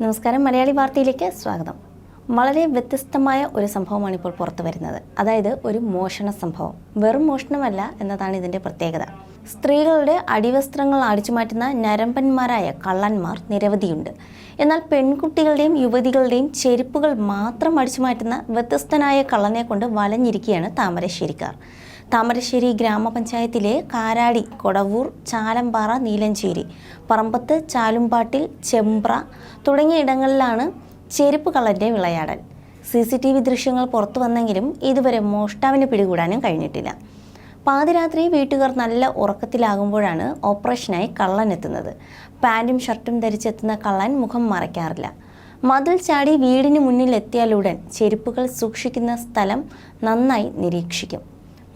നമസ്കാരം. മലയാളി വാർത്തയിലേക്ക് സ്വാഗതം. വളരെ വ്യത്യസ്തമായ ഒരു സംഭവമാണ് ഇപ്പോൾ പുറത്തു വരുന്നത്. അതായത് ഒരു മോഷണ സംഭവം. വെറും മോഷണമല്ല എന്നതാണ് ഇതിന്റെ പ്രത്യേകത. സ്ത്രീകളുടെ അടിവസ്ത്രങ്ങൾ അടിച്ചു മാറ്റുന്ന നരമ്പന്മാരായ കള്ളന്മാർ നിരവധിയുണ്ട്. എന്നാൽ പെൺകുട്ടികളുടെയും യുവതികളുടെയും ചെരുപ്പുകൾ മാത്രം അടിച്ചു മാറ്റുന്ന വ്യത്യസ്തനായ കള്ളനെ കൊണ്ട് വലഞ്ഞിരിക്കുകയാണ് താമരശ്ശേരിക്കാർ. താമരശ്ശേരി ഗ്രാമപഞ്ചായത്തിലെ കാരാടി കൊടവൂർ ചാലമ്പാറ നീലഞ്ചേരി പറമ്പത്ത് ചാലുംപാട്ടിൽ ചെമ്പ്ര തുടങ്ങിയ ഇടങ്ങളിലാണ് ചെരുപ്പ് കള്ളന്റെ വിളയാടൽ. സി സി ടി വി ദൃശ്യങ്ങൾ പുറത്തു വന്നെങ്കിലും ഇതുവരെ മോഷ്ടാവിനെ പിടികൂടാനും കഴിഞ്ഞിട്ടില്ല. പാതിരാത്രി വീട്ടുകാർ നല്ല ഉറക്കത്തിലാകുമ്പോഴാണ് ഓപ്പറേഷനായി കള്ളൻ എത്തുന്നത് പാന്റും ഷർട്ടും ധരിച്ചെത്തുന്ന കള്ളൻ മുഖം മറയ്ക്കാറില്ല. മതിൽ ചാടി വീടിന് മുന്നിൽ എത്തിയാലുടൻ ചെരുപ്പുകൾ സൂക്ഷിക്കുന്ന സ്ഥലം നന്നായി നിരീക്ഷിക്കും.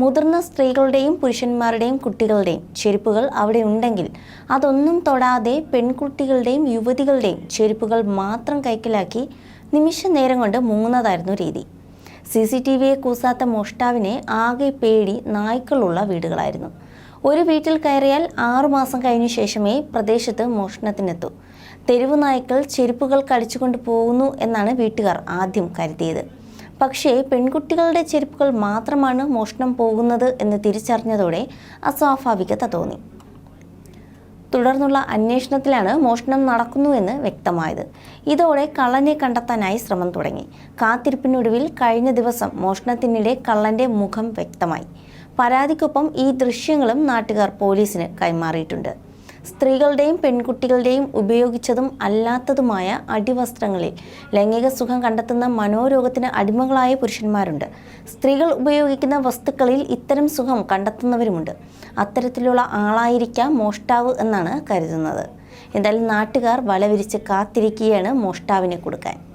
മുതിർന്ന സ്ത്രീകളുടെയും പുരുഷന്മാരുടെയും കുട്ടികളുടെയും ചെരുപ്പുകൾ അവിടെ ഉണ്ടെങ്കിൽ അതൊന്നും തൊടാതെ പെൺകുട്ടികളുടെയും യുവതികളുടെയും ചെരുപ്പുകൾ മാത്രം കൈക്കലാക്കി നിമിഷ നേരം കൊണ്ട് മുങ്ങുന്നതായിരുന്നു രീതി. സി സി ടി വിയെ കൂസാത്ത മോഷ്ടാവിനെ ആകെ പേടി നായ്ക്കളുള്ള വീടുകളായിരുന്നു. ഒരു വീട്ടിൽ കയറിയാൽ ആറുമാസം കഴിഞ്ഞ ശേഷമേ പ്രദേശത്ത് മോഷണത്തിനെത്തൂ. തെരുവു നായ്ക്കൾ ചെരുപ്പുകൾ കടിച്ചുകൊണ്ട് പോകുന്നു എന്നാണ് വീട്ടുകാർ ആദ്യം കരുതിയത്. പക്ഷേ പെൺകുട്ടികളുടെ ചെരുപ്പുകൾ മാത്രമാണ് മോഷണം പോകുന്നത് എന്ന് തിരിച്ചറിഞ്ഞതോടെ അസ്വാഭാവികത തോന്നി. തുടർന്നുള്ള അന്വേഷണത്തിലാണ് മോഷണം നടക്കുന്നുവെന്ന് വ്യക്തമായത്. ഇതോടെ കള്ളനെ കണ്ടെത്താനായി ശ്രമം തുടങ്ങി. കാത്തിരിപ്പിനൊടുവിൽ കഴിഞ്ഞ ദിവസം മോഷണത്തിനിടെ കള്ളന്റെ മുഖം വ്യക്തമായി. പരാതിക്കൊപ്പം ഈ ദൃശ്യങ്ങളും നാട്ടുകാർ പോലീസിന് കൈമാറിയിട്ടുണ്ട്. സ്ത്രീകളുടെയും പെൺകുട്ടികളുടെയും ഉപയോഗിച്ചതും അല്ലാത്തതുമായ അടിവസ്ത്രങ്ങളിൽ ലൈംഗിക സുഖം കണ്ടെത്തുന്ന മനോരോഗത്തിന് അടിമകളായ പുരുഷന്മാരുണ്ട്. സ്ത്രീകൾ ഉപയോഗിക്കുന്ന വസ്തുക്കളിൽ ഇത്തരം സുഖം കണ്ടെത്തുന്നവരുമുണ്ട്. അത്തരത്തിലുള്ള ആളായിരിക്കാം മോഷ്ടാവ് എന്നാണ് കരുതുന്നത്. എന്തായാലും നാട്ടുകാർ വലവിരിച്ച് കാത്തിരിക്കുകയാണ് മോഷ്ടാവിനെ കൊടുക്കാൻ.